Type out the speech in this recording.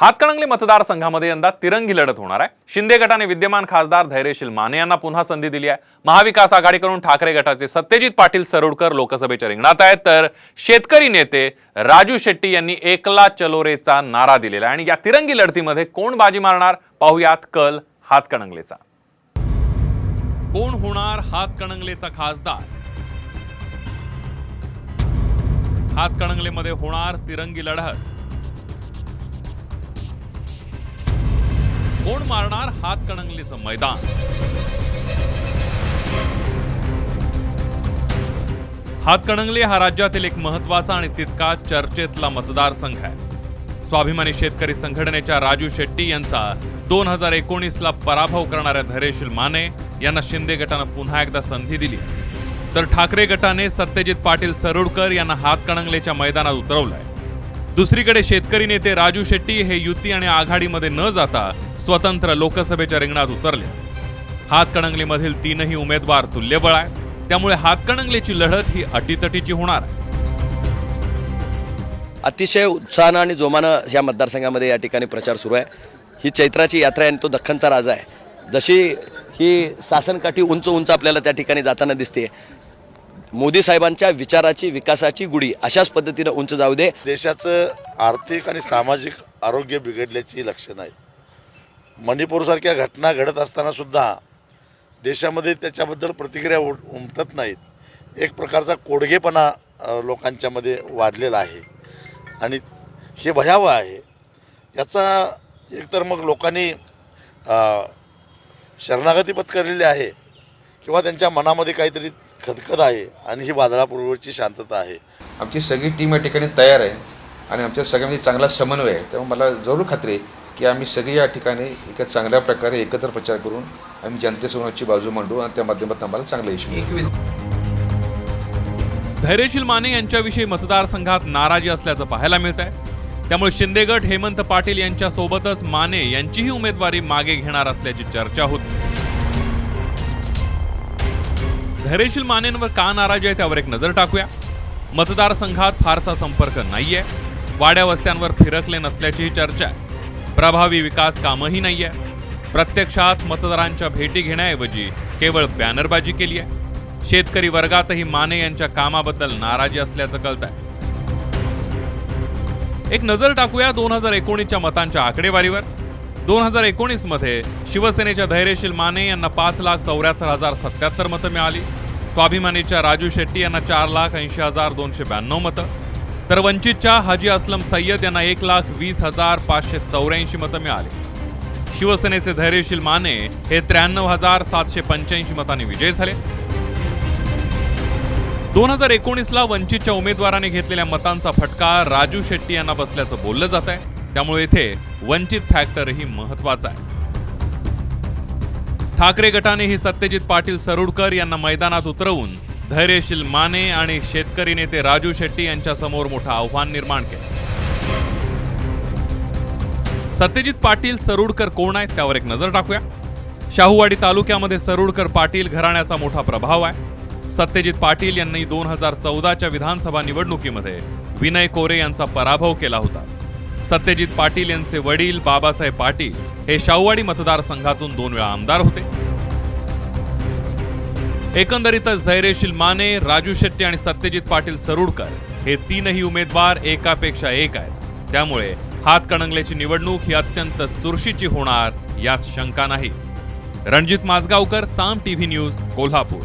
हातकणंगले मतदारसंघामध्ये यंदा तिरंगी लढत होणार आहे. शिंदे गटाने विद्यमान खासदार धैर्यशील माने यांना पुन्हा संधी दिली आहे. महाविकास आघाडीकडून ठाकरे गटाचे सत्यजित पाटील सरोडकर लोकसभेच्या रिंगणात आहेत. तर शेतकरी नेते राजू शेट्टी यांनी एकला चलोरेचा नारा दिलेला आहे. आणि या तिरंगी लढतीमध्ये कोण बाजी मारणार? पाहुयात कल हातकणंगलेचा. कोण होणार हातकणंगलेचा खासदार? हातकणंगलेमध्ये होणार तिरंगी लढत. कोण मारणार? हातकणंगलेचं मैदान. हातकणंगले हा राज्यातील एक महत्त्वाचा आणि तितका चर्चेतला मतदारसंघ आहे. स्वाभिमानी शेतकरी संघटनेच्या राजू शेट्टी यांचा दोन हजार एकोणीसला पराभव करणाऱ्या धैर्यशील माने यांना शिंदे गटानं पुन्हा एकदा संधी दिली. तर ठाकरे गटाने सत्यजित पाटील सरोडकर यांना हातकणंगलेच्या मैदानात उतरवलंय. दुसरीकडे शेतकरी नेते राजू शेट्टी हे युती आणि आघाडीमध्ये न जाता स्वतंत्र लोकसभेच्या रिंगणात उतरले. हातकणंगलेमधील तीनही उमेदवार तुल्यबळ आहे त्यामुळे हातकणंगलेची लढत ही अटीतटीची होणार आहे. अतिशय उत्साहानं आणि जोमानं या मतदारसंघामध्ये या ठिकाणी प्रचार सुरू आहे. ही चैत्राची यात्रा आहे आणि तो दख्खनचा राजा आहे. जशी ही सासनकाठी उंच उंच आपल्याला त्या ठिकाणी जाताना दिसते मोदी साहेबांच्या विचाराची विकासाची गुढी अशाच पद्धतीनं उंच जाऊ दे. देशाचं आर्थिक आणि सामाजिक आरोग्य बिघडल्याची लक्षणं आहेत. मणिपूरसारख्या घटना घडत असताना सुद्धा देशामध्ये त्याच्याबद्दल प्रतिक्रिया उमटत नाहीत. एक प्रकारचा कोडगेपणा लोकांच्यामध्ये वाढलेला आहे. आणि हे भयावह आहे. याचा एकतर मग लोकांनी शरणागती पत्करलेली आहे किंवा त्यांच्या मनामध्ये काहीतरी खदखद आहे आणि ही वादळापूर्वीची शांतता आहे. आमची सगळी टीम या ठिकाणी तयार आहे आणि आमच्या सगळ्यांमध्ये चांगला समन्वय आहे. त्यामुळे मला जरूर खात्री आहे की आम्ही सगळे या ठिकाणी एका चांगल्या प्रकारे एकत्र प्रचार करून आम्ही जनतेसमोरची बाजू मांडू आणि त्या माध्यमातून आम्हाला चांगलं यश मिळेल. धैर्यशील माने यांच्याविषयी मतदारसंघात नाराजी असल्याचं पाहायला मिळत आहे त्यामुळे शिंदेगड हेमंत पाटील यांच्या सोबतच माने यांचीही उमेदवारी मागे घेणार असल्याची चर्चा होती. धैर्यशील मानेंवर का नाराजी आहे त्यावर एक नजर टाकूया. मतदारसंघात फारसा संपर्क नाहीये. वाड्या वस्त्यांवर फिरकले नसल्याचीही चर्चा आहे. प्रभावी विकास कामही आहे प्रत्यक्षात मतदारांच्या भेटी घेण्याऐवजी केवळ बॅनरबाजी केली आहे. शेतकरी वर्गातही माने यांच्या कामाबद्दल नाराजी असल्याचं कळत आहे एक नजर टाकूया दोन हजार एकोणीसच्या मतांच्या आकडेवारीवर. दोन हजार एकोणीसमध्ये शिवसेनेच्या धैर्यशील माने यांना पाच लाख चौऱ्याहत्तर हजार सत्याहत्तर मतं मिळाली. स्वाभिमानीच्या राजू शेट्टी यांना चार लाख ऐंशी हजार दोनशे ब्याण्णव मतं. तर वंचितच्या हाजी असलम सय्यद यांना एक लाख वीस हजार पाचशे चौऱ्याऐंशी मतं मिळाली. शिवसेनेचे धैर्यशील माने हे त्र्याण्णव हजार सातशे पंच्याऐंशी मतांनी विजयी झाले. दोन हजार एकोणीसला वंचितच्या उमेदवाराने घेतलेल्या मतांचा फटका राजू शेट्टी यांना बसल्याचं बोललं जात आहे त्यामुळे येथे वंचित फॅक्टरही महत्त्वाचा आहे. ठाकरे गटानेही सत्यजित पाटील सरुडकर यांना मैदानात उतरवून धैर्यशील माने आणि शेतकरी नेते राजू शेट्टी यांच्या समोर मोठं आव्हान निर्माण केलं. सत्यजित पाटील सरुडकर कोण आहेत त्यावर एक नजर टाकूया. शाहूवाडी तालुक्यामध्ये सरुडकर पाटील घराण्याचा मोठा प्रभाव आहे. सत्यजित पाटील यांनी दोन हजार चौदाच्या विधानसभा निवडणुकीमध्ये विनय कोरे यांचा पराभव केला होता. सत्यजित पाटील यांचे वडील बाबासाहेब पाटील हे शाहूवाडी मतदारसंघातून दोन वेळा आमदार होते. एकंदरीतच धैर्यशील माने राजू शेट्टी आणि सत्यजित पाटील सरुडकर हे तीनही उमेदवार एकापेक्षा एक आहेत. त्यामुळे हातकणंगल्याची निवडणूक ही अत्यंत चुरशीची होणार यात शंका नाही. Ranjit Majgaonkar Saam TV news Kolhapur.